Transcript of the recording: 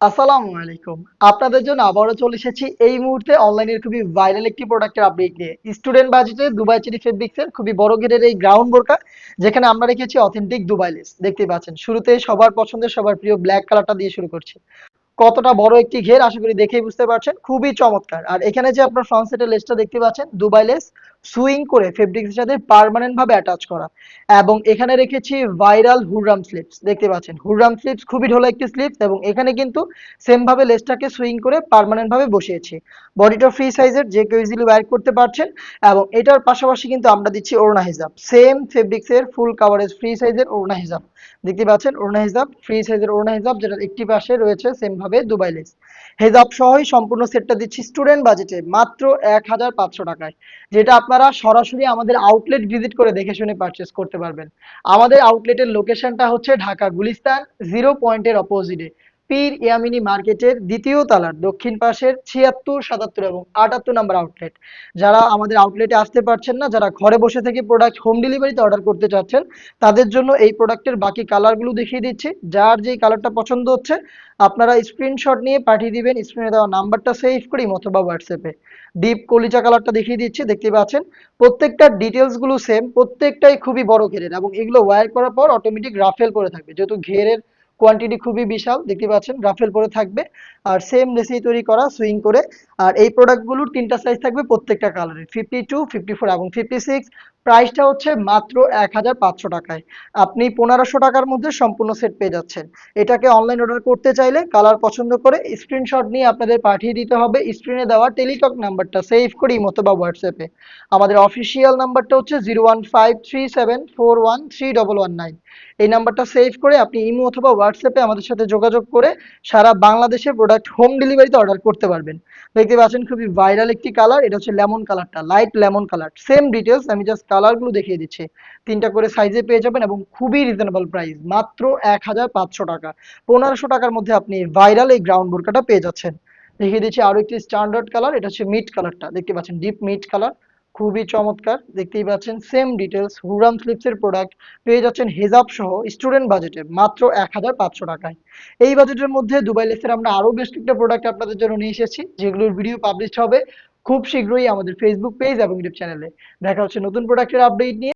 আসসালামু আলাইকুম। আপনাদের জন্য আবারও চলে এসেছি। এই মুহূর্তে অনলাইনের খুবই ভাইরাল একটি প্রোডাক্টের আপডেট নিয়ে। স্টুডেন্ট বাজেটে দুবাই ফেব্রিক্সের খুবই বড় ঘেরের এই গ্রাউন্ড বোরকা যেখানে আমরা রেখেছি অথেন্টিক দুবাই লেস দেখতে পাচ্ছেন, শুরুতে সবার পছন্দের, সবার প্রিয় ব্ল্যাক কালারটা দিয়ে শুরু করছি। কতটা বড় একটি ঘের, আশা করি দেখেই বুঝতে পারছেন। খুবই চমৎকার। আর এখানে যে আপনার ফ্রন্ট লেসটা দেখতে পাচ্ছেন দুবাই লেস সুইং করে ফেব্রিক্সের সাথে পার্মানেন্ট ভাবে অ্যাটাচ করা। এবং এখানে রেখেছি ভাইরাল হুররাম স্লিপস দেখতে পাচ্ছেন। হুররাম স্লিপস খুবই ঢোলা একটি স্লিপস এবং এখানে কিন্তু সেম ভাবে লেসটাকে সুইং করে পার্মানেন্ট ভাবে বসিয়েছি। বডিটা ফ্রি সাইজের যে কেউ ইজিলি ওয়্যার করতে পারছেন এবং এটার পাশাপাশি কিন্তু আমরা দিচ্ছি ওড়না হিজাব। সেম ফেব্রিক্সের ফুল কাভারেজ ফ্রি সাইজের ওড়না হিজাব। দেখতে পাচ্ছেন, ওড়না হিজাব ফ্রি সাইজের ওড়না হিজাব, যেটা একটি পাশে রয়েছে সেম ভাবে দুবাই লেস। হেজাব সহই সম্পূর্ণ সেটটা দিচ্ছি স্টুডেন্ট বাজেটে মাত্র এক হাজার পাঁচশো টাকায়, যেটা আপনারা সরাসরি আমাদের আউটলেট ভিজিট করে দেখে শুনে পারচেস করতে পারবেন। আমাদের আউটলেটের লোকেশনটা হচ্ছে ঢাকা গুলিস্তান জিরো পয়েন্টের অপোজিটে পীর ইয়ামিনী মার্কেটের দ্বিতীয় তলার দক্ষিণ পাশের ছিয়াত্তর, সাতাত্তর এবং আটাত্তর নাম্বার আউটলেট যারা আমাদের আউটলেটে আসতে পারছেন না, যারা ঘরে বসে থেকে প্রোডাক্ট হোম ডেলিভারিতে অর্ডার করতে চাচ্ছেন, তাদের জন্য এই প্রোডাক্টের বাকি কালারগুলো দেখিয়ে দিচ্ছি। যার যেই কালারটা পছন্দ হচ্ছে, আপনারা স্ক্রিনশট নিয়ে পাঠিয়ে দিবেন স্ক্রিনে দেওয়া নাম্বারটা সেভ করি অথবা হোয়াটসঅ্যাপে ডিপ কলিজা কালারটা দেখিয়ে দিচ্ছি, দেখতে পাচ্ছেন? প্রত্যেকটা ডিটেলসগুলো সেম প্রত্যেকটাই খুবই বড় ঘেরের এবং এগুলো ওয়্যার করার পর অটোমেটিক রাফেল করে থাকবে। যেহেতু ঘেরের কোয়ান্টিটি খুবই বিশাল, দেখতে পাচ্ছেন রাফেল পরে থাকবে। আর সেম রেসেই তৈরি করা সুইং করে। আর এই প্রোডাক্টগুলোর তিনটা সাইজ থাকবে প্রত্যেকটা কালারে ফিফটি টু ফিফটি ফোর এবং ফিফটি সিক্স প্রাইসটা হচ্ছে মাত্র এক হাজার পাঁচশো টাকায়। আপনি পনেরোশো টাকার মধ্যে সম্পূর্ণ সেট পেয়ে যাচ্ছেন। এটাকে অনলাইন অর্ডার করতে চাইলে কালার পছন্দ করে স্ক্রিনশট নিয়ে আপনাদের পাঠিয়ে দিতে হবে। স্ক্রিনে দেওয়া টেলিটক নাম্বারটা সেভ করি অথবা হোয়াটসঅ্যাপে আমাদের অফিসিয়াল নাম্বারটা হচ্ছে zero one five three seven four one three double one nine এই নাম্বারটা সেভ করে আপনি ইমো অথবা হোয়াটসঅ্যাপে আমাদের সাথে যোগাযোগ করে সারা বাংলাদেশে প্রোডাক্ট হোম ডেলিভারিতে অর্ডার করতে পারবেন। দেখতে পাচ্ছেন খুবই ভাইরাল একটি কালার এটা হচ্ছে লেমন কালারটা light lemon colour same details আমি জাস্ট কালারগুলো দেখিয়ে দিচ্ছি। তিনটা করে সাইজে পেয়ে যাবেন এবং খুবই রিজনেবল প্রাইস মাত্র এক হাজার পাঁচশো টাকা। পনেরোশো টাকার মধ্যে আপনি ভাইরাল এই গ্রাউন্ড বোরকাটা পেয়ে যাচ্ছেন। দেখিয়ে দিচ্ছি আরও একটি স্ট্যান্ডার্ড কালার এটা হচ্ছে মিট কালারটা দেখতে পাচ্ছেন ডিপ মিট কালার খুবই চমৎকার। দেখতেই পাচ্ছেন সেম ডিটেলস হুরাম স্লিপসের প্রোডাক্ট পেয়ে যাচ্ছেন হেজাব সহ স্টুডেন্ট বাজেটে মাত্র এক হাজার পাঁচশো টাকায়। এই বাজেটের মধ্যে দুবাই লেসের আমরা আরও বেশ কয়েকটা প্রোডাক্ট আপনাদের জন্য নিয়ে এসেছি, যেগুলোর ভিডিও পাবলিশ হবে। খুব শীঘ্রই আমাদের ফেসবুক পেজ এবং ইউটিউব চ্যানেলে দেখা হচ্ছে নতুন প্রোডাক্টের আপডেট নিয়ে।